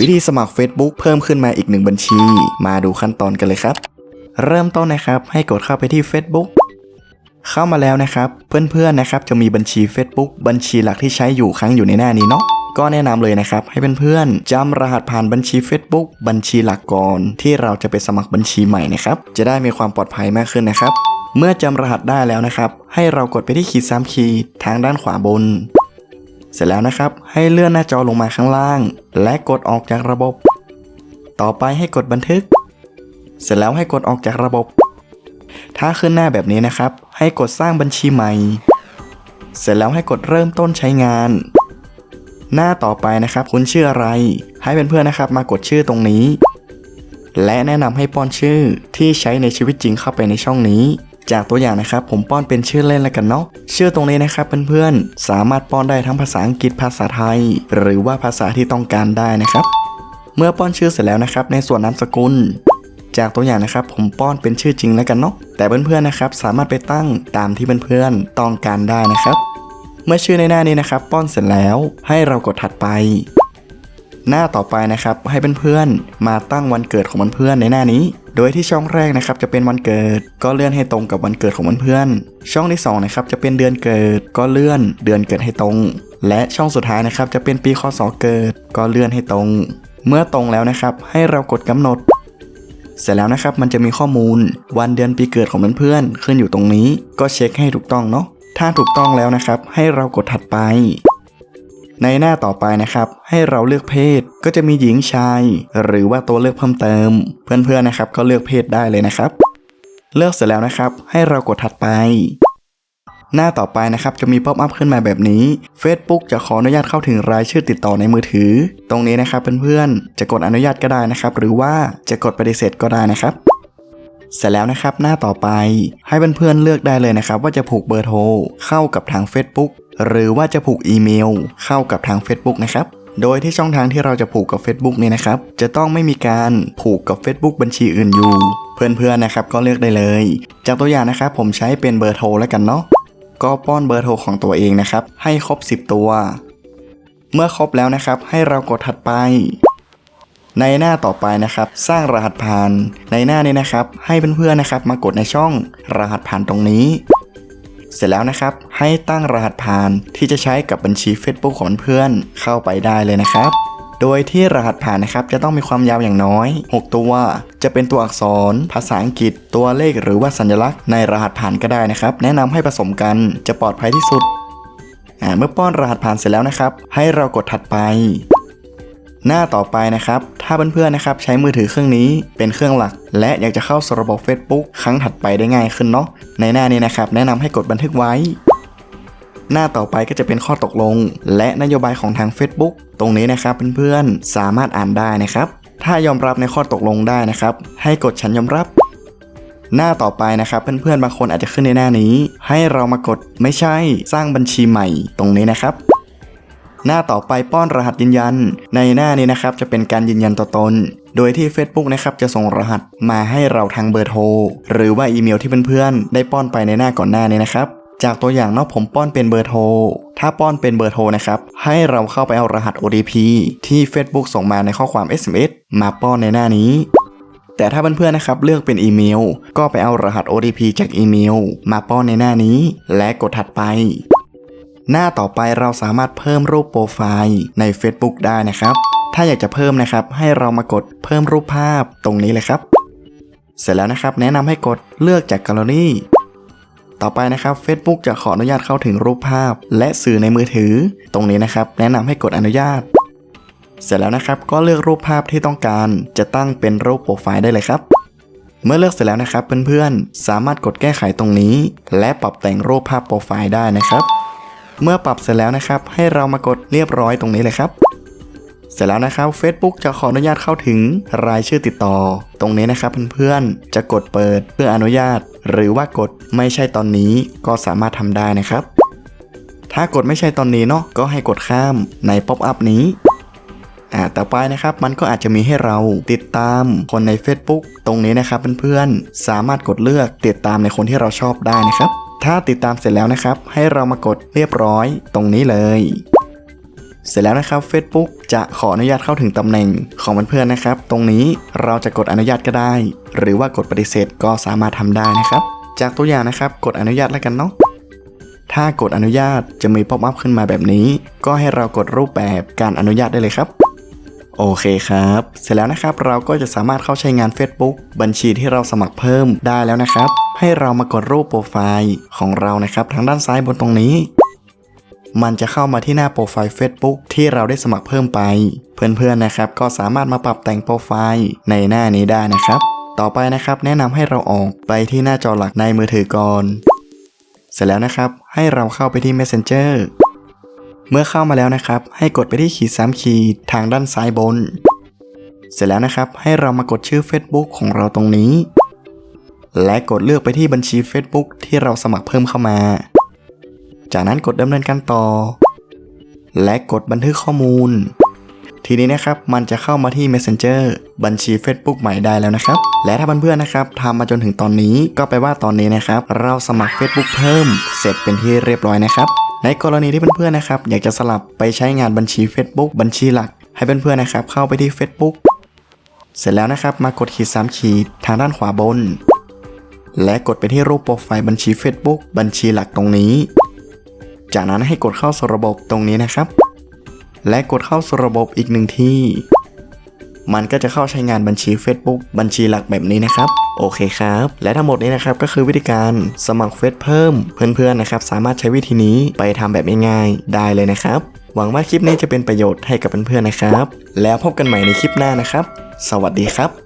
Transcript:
วิธีสมัคร Facebook เพิ่มขึ้นมาอีกหนึ่งบัญชี มาดูขั้นตอนกันเลยครับ เริ่มต้นนะครับ ให้กดเข้าไปที่ Facebook เข้ามาแล้วนะครับ เพื่อนๆนะครับจะมีบัญชี Facebook บัญชีหลักที่ใช้อยู่ครั้งอยู่ในหน้านี้เนาะก็แนะนำเลยนะครับ ให้เพื่อนๆจำรหัสผ่านบัญชี Facebook บัญชีหลักก่อนที่เราจะไปสมัครบัญชีใหม่นะครับ จะได้มีความปลอดภัยมากขึ้นนะครับ เมื่อจำรหัสได้แล้วนะครับ ให้เรากดไปที่ขีดสามขีดทางด้านขวาบน เสร็จแล้วนะครับ ให้เลื่อนหน้าจอลงมาข้างล่าง และกดออกจากระบบ ต่อไปให้กดบันทึก เสร็จแล้วให้กดออกจากระบบ ถ้าขึ้นหน้าแบบนี้นะครับ ให้กดสร้างบัญชีใหม่ เสร็จแล้วให้กดเริ่มต้นใช้งาน หน้าต่อไปนะครับ คุณชื่ออะไร ให้เพื่อนๆนะครับ มากดชื่อตรงนี้ และแนะนำให้ป้อนชื่อที่ใช้ในชีวิตจริงเข้าไปในช่องนี้ จากตัวอย่างนะครับ ผมป้อนเป็นชื่อเล่นแล้วกันเนาะชื่อตรงนี้นะครับเพื่อนๆ สามารถป้อนได้ทั้งภาษาอังกฤษภาษาไทย หรือว่าภาษาที่ต้องการได้นะครับ เมื่อป้อนชื่อเสร็จแล้วนะครับ ในส่วนนามสกุล จากตัวอย่างนะครับ ผมป้อนเป็นชื่อจริงแล้วกันเนาะแต่เพื่อนๆนะครับสามารถไปตั้งตามที่เพื่อนๆต้องการได้นะครับ เมื่อชื่อในหน้านี้นะครับ ป้อนเสร็จแล้วให้เรากดถัดไปหน้าต่อไปนะครับให้เพื่อนๆมาตั้งวันเกิดของเพื่อนๆในหน้านี้ โดยที่ช่องแรกนะครับจะเป็นวันเกิด ก็เลื่อนให้ตรงกับวันเกิดของเพื่อนๆช่องที่สองนะครับจะเป็นเดือนเกิด ก็เลื่อนเดือนเกิดให้ตรง และช่องสุดท้ายนะครับจะเป็นปีคศเกิด ก็เลื่อนให้ตรง เมื่อตรงแล้วนะครับให้เรากดกำหนด เสร็จแล้วนะครับมันจะมีข้อมูล วันเดือนปีเกิดของเพื่อนๆขึ้นอยู่ตรงนี้ ก็เช็คให้ถูกต้องเนาะถ้าถูกต้องแล้วนะครับ ให้เรากดถัดไป ในหน้าต่อไปนะครับ ให้เราเลือกเพศก็จะมีหญิงชาย หรือว่าตัวเลือกเพิ่มเติม เพื่อนๆนะครับ ก็เลือกเพศได้เลยนะครับ เลือกเสร็จแล้วนะครับ ให้เรากดถัดไป หน้าต่อไปนะครับจะมีป๊อปอัพขึ้นมาแบบนี้ Facebook จะขออนุญาตเข้าถึงรายชื่อติดต่อในมือถือ ตรงนี้นะครับเพื่อนๆจะกดอนุญาตก็ได้นะครับ หรือว่าจะกดปฏิเสธก็ได้นะครับเสร็จแล้วนะครับหน้าต่อไปให้เพื่อนๆเลือกได้เลยนะครับ ว่าจะผูกเบอร์โทรเข้ากับทาง Facebook หรือว่าจะผูกอีเมลเข้ากับทาง Facebook นะครับ โดยที่ช่องทางที่เราจะผูกกับ Facebook นี่ยนะครับ จะต้องไม่มีการผูกกับ Facebook บัญชีอื่นอยู่ เพื่อนๆนะครับก็เลือกได้เลย จากตัวอย่างนะครับผมใช้เป็นเบอร์โทรแล้วกันเนาะ ก็ป้อนเบอร์โทรของตัวเองนะครับ ให้ครบ 10 ตัว เมื่อครบแล้วนะครับ ให้เรากดถัดไปในหน้าต่อไปนะครับ สร้างรหัสผ่าน ในหน้านี้นะครับ ให้เพื่อนๆนะครับ มากดในช่องรหัสผ่านตรงนี้ เสร็จแล้วนะครับ ให้ตั้งรหัสผ่านที่จะใช้กับบัญชี Facebook ของเพื่อนเข้าไปได้เลยนะครับ โดยที่รหัสผ่านนะครับจะต้องมีความยาวอย่างน้อย 6 ตัว จะเป็นตัวอักษร ภาษาอังกฤษ ตัวเลขหรือว่าสัญลักษณ์ในรหัสผ่านก็ได้นะครับ แนะนำให้ผสมกันจะปลอดภัยที่สุดเมื่อป้อนรหัสผ่านเสร็จแล้วนะครับ ให้เรากดถัดไป หน้าต่อไปนะครับ ถ้าเพื่อนๆนะครับใช้มือถือเครื่องนี้เป็นเครื่องหลัก และอยากจะเข้าสู่ระบบ Facebook ครั้งถัดไปได้ง่ายขึ้นเนาะในหน้านี้นะครับแนะนำให้กดบันทึกไว้ หน้าต่อไปก็จะเป็นข้อตกลง และนโยบายของทาง Facebook ตรงนี้นะครับเพื่อนๆสามารถอ่านได้นะครับ ถ้ายอมรับในข้อตกลงได้นะครับ ให้กดฉันยอมรับหน้าต่อไปนะครับเพื่อนๆบางคนอาจจะขึ้นในหน้านี้ ให้เรามากดไม่ใช่สร้างบัญชีใหม่ตรงนี้นะครับ หน้าต่อไปป้อนรหัสยืนยัน ในหน้านี้นะครับจะเป็นการยืนยันตัวตน โดยที่ Facebook นะครับจะส่งรหัสมาให้เราทางเบอร์โทร หรือว่าอีเมลที่เพื่อนๆ ได้ป้อนไปในหน้าก่อนหน้านี้นะครับจากตัวอย่างเนอกผมป้อนเป็นเบอร์โทร ถ้าป้อนเป็นเบอร์โทรนะครับ ให้เราเข้าไปเอารหัส OTP ที่ Facebook ส่งมาในข้อความ SMS มาป้อนในหน้านี้ แต่ถ้าเพื่อนๆนะครับเลือกเป็นอีเมล ก็ไปเอารหัส OTP จากอีเมล มาป้อนในหน้านี้ และกดถัดไป หน้าต่อไปเราสามารถเพิ่มรูปโปรไฟล์ใน Facebook ได้นะครับ ถ้าอยากจะเพิ่มนะครับ ให้เรามากดเพิ่มรูปภาพตรงนี้เลยครับ เสร็จแล้วนะครับ แนะนำให้กดเลือกจากแกลเลอรี่ต่อไปนะครับ Facebook จะขออนุญาตเข้าถึงรูปภาพ และสื่อในมือถือ ตรงนี้นะครับ แนะนำให้กดอนุญาต เสร็จแล้วนะครับ ก็เลือกรูปภาพที่ต้องการ จะตั้งเป็นรูปโปรไฟล์ได้เลยครับ เมื่อเลือกเสร็จแล้วนะครับเพื่อนๆ สามารถกดแก้ไขตรงนี้ และปรับแต่งรูปภาพโปรไฟล์ได้นะครับ เมื่อปรับเสร็จแล้วนะครับ ให้เรามากดเรียบร้อยตรงนี้เลยครับ เสร็จแล้วนะครับ Facebook จะขออนุญาตเข้าถึงรายชื่อติดต่อ ตรงนี้นะครับเพื่อนๆ จะกดเปิดเพื่ออนุญาต หรือว่ากดไม่ใช่ตอนนี้ก็สามารถทำได้นะครับ ถ้ากดไม่ใช่ตอนนี้เนาะก็ให้กดข้ามในป๊อปอัพนี้อ่าต่อไปนะครับมันก็อาจจะมีให้เราติดตามคนใน Facebook ตรงนี้นะครับเพื่อนๆ สามารถกดเลือกติดตามในคนที่เราชอบได้นะครับ ถ้าติดตามเสร็จแล้วนะครับ ให้เรามากดเรียบร้อยตรงนี้เลย เสร็จแล้วนะครับ Facebook จะขออนุญาตเข้าถึงตำแหน่งของเพื่อนๆนะครับ ตรงนี้เราจะกดอนุญาตก็ได้ หรือว่ากดปฏิเสธก็สามารถทำได้นะครับ จากตัวอย่างนะครับ กดอนุญาตแล้วกันเนาะถ้ากดอนุญาตจะมีป๊อปอัพขึ้นมาแบบนี้ ก็ให้เรากดรูปแบบการอนุญาตได้เลยครับ โอเคครับ เสร็จแล้วนะครับเราก็จะสามารถเข้าใช้งาน Facebook บัญชีที่เราสมัครเพิ่มได้แล้วนะครับ ให้เรามากดรูปโปรไฟล์ของเรานะครับ ทางด้านซ้ายบนตรงนี้ มันจะเข้ามาที่หน้าโปรไฟล์ Facebook ที่เราได้สมัครเพิ่มไป เพื่อนๆนะครับ ก็สามารถมาปรับแต่งโปรไฟล์ในหน้านี้ได้นะครับ ต่อไปนะครับ แนะนำให้เราออกไปที่หน้าจอหลักในมือถือก่อน เสร็จแล้วนะครับ ให้เราเข้าไปที่ Messenger เมื่อเข้ามาแล้วนะครับ ให้กดไปที่ขีดสามขีดทางด้านซ้ายบน เสร็จแล้วนะครับ ให้เรามากดชื่อ Facebook ของเราตรงนี้ และกดเลือกไปที่บัญชี Facebook ที่เราสมัครเพิ่มเข้ามา จากนั้นกดดำเนินการต่อ และกดบันทึกข้อมูล ทีนี้นะครับมันจะเข้ามาที่ Messenger บัญชี Facebook ใหม่ได้แล้วนะครับ และถ้าเพื่อนๆนะครับทำมาจนถึงตอนนี้ก็แปลว่าตอนนี้นะครับ เราสมัคร Facebook เพิ่ม เสร็จเป็นที่เรียบร้อยนะครับ ในกรณีที่เพื่อนๆนะครับ อยากจะสลับไปใช้งานบัญชี Facebook บัญชีหลัก ให้เพื่อนๆนะครับเข้าไปที่ Facebook เสร็จแล้วนะครับมากดขีด3ขีดทางด้านขวาบน และกดไปที่รูปโปรไฟล์บัญชี Facebook บัญชีหลักตรงนี้ จากนั้นให้กดเข้าสู่ระบบตรงนี้นะครับ และกดเข้าสู่ระบบอีกหนึ่งที่ มันก็จะเข้าใช้งานบัญชี Facebook บัญชีหลักแบบนี้นะครับ โอเคครับ และทั้งหมดนี้นะครับก็คือวิธีการสมัครเฟซเพิ่ม เพื่อนๆนะครับ สามารถใช้วิธีนี้ไปทำแบบง่ายๆได้เลยนะครับ หวังว่าคลิปนี้จะเป็นประโยชน์ให้กับเพื่อนๆนะครับ แล้วพบกันใหม่ในคลิปหน้านะครับ สวัสดีครับ